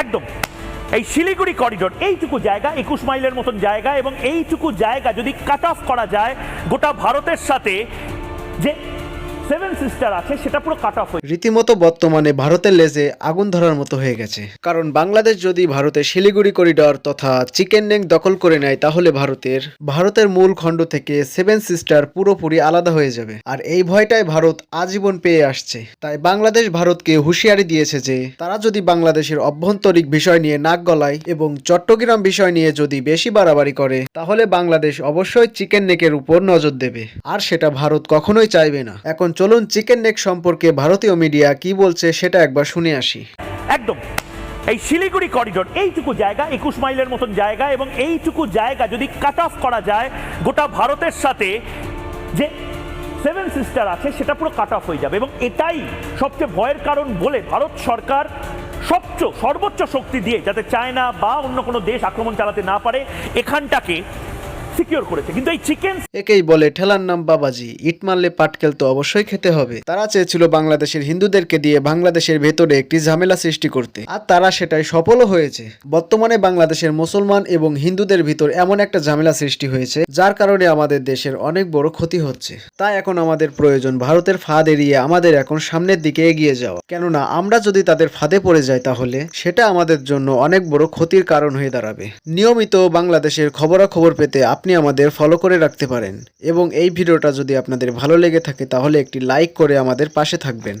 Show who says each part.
Speaker 1: একদম। এই শিলিগুড়ি করিডোর এইটুকু জায়গা, একুশ মাইলের মতন জায়গা এবং এইটুকু জায়গা যদি কাট অফ করা যায় গোটা ভারতের সাথে, যে সেভেন সিস্টার আছে, সেটা পুরো কাট অফ
Speaker 2: রীতিমতো বর্তমানে ভারতের লেজে আগুন ধরার মতো হয়ে গেছে। কারণ বাংলাদেশ যদি ভারতের শিলিগুড়ি করিডর তথা চিকেন নেক দখল করে নেয়, তাহলে ভারতের ভারতের মূল খণ্ড থেকে সেভেন সিস্টার পুরোপুরি আলাদা হয়ে যাবে। আর এই ভয়টাই ভারত আজীবন পেয়ে আসছে। তাই বাংলাদেশ ভারতকে হুঁশিয়ারি দিয়েছে যে, তারা যদি বাংলাদেশের অভ্যন্তরিক বিষয় নিয়ে নাক গলায় এবং চট্টগ্রাম বিষয় নিয়ে যদি বেশি বাড়াবাড়ি করে, তাহলে বাংলাদেশ অবশ্যই চিকেন নেকের উপর নজর দেবে। আর সেটা ভারত কখনোই চাইবে না। এখন চলুন চিকেন নেক সম্পর্কে ভারতীয় মিডিয়া কি বলছে সেটা একবার শুনে আসি।
Speaker 1: একদম। এই শিলিগুড়ি করিডোর এইটুকু জায়গা, একুশ মাইলের মতন জায়গা এবং এইটুকু জায়গা যদি কাট অফ করা যায়, গোটা ভারতের সাথে যে সেভেন সিস্টার আছে, সেটা পুরো কাট অফ হয়ে যাবে এবং এটাই সবচেয়ে ভয়ের কারণ বলে ভারত সরকার সবচেয়ে সর্বোচ্চ শক্তি দিয়ে যাতে চায়না বা অন্য কোনো দেশ আক্রমণ চালাতে না পারে, এখানটাকে সিকিওর করেছে। কিন্তু এই চিকেন
Speaker 2: একেই বলে ঠেলার নাম বাবাজি। ইট মারলে পাটকেল তো অবশ্যই খেতে হবে। তারা চেয়েছিল বাংলাদেশের হিন্দুদেরকে দিয়ে বাংলাদেশের ভেতরে একটি ঝামেলা সৃষ্টি করতে। আর তারা সেটাই সফলও হয়েছে। বর্তমানে বাংলাদেশের মুসলমান এবং হিন্দুদের ভিতর এমন একটা ঝামেলা সৃষ্টি হয়েছে, যার কারণে আমাদের দেশের অনেক বড় ক্ষতি হচ্ছে। তাই এখন আমাদের প্রয়োজন ভারতের ফাঁদ এড়িয়ে আমাদের এখন সামনের দিকে এগিয়ে যাওয়া। কেননা আমরা যদি তাদের ফাঁদে পড়ে যাই তাহলে, সেটা আমাদের জন্য অনেক বড় ক্ষতির কারণ হয়ে দাঁড়াবে। নিয়মিত বাংলাদেশের খবরাখবর পেতে আপনি আমাদের ফলো করে রাখতে পারেন। এবং এই ভিডিওটা যদি আপনাদের ভালো লেগে থাকে, তাহলে একটি লাইক করে আমাদের পাশে থাকবেন।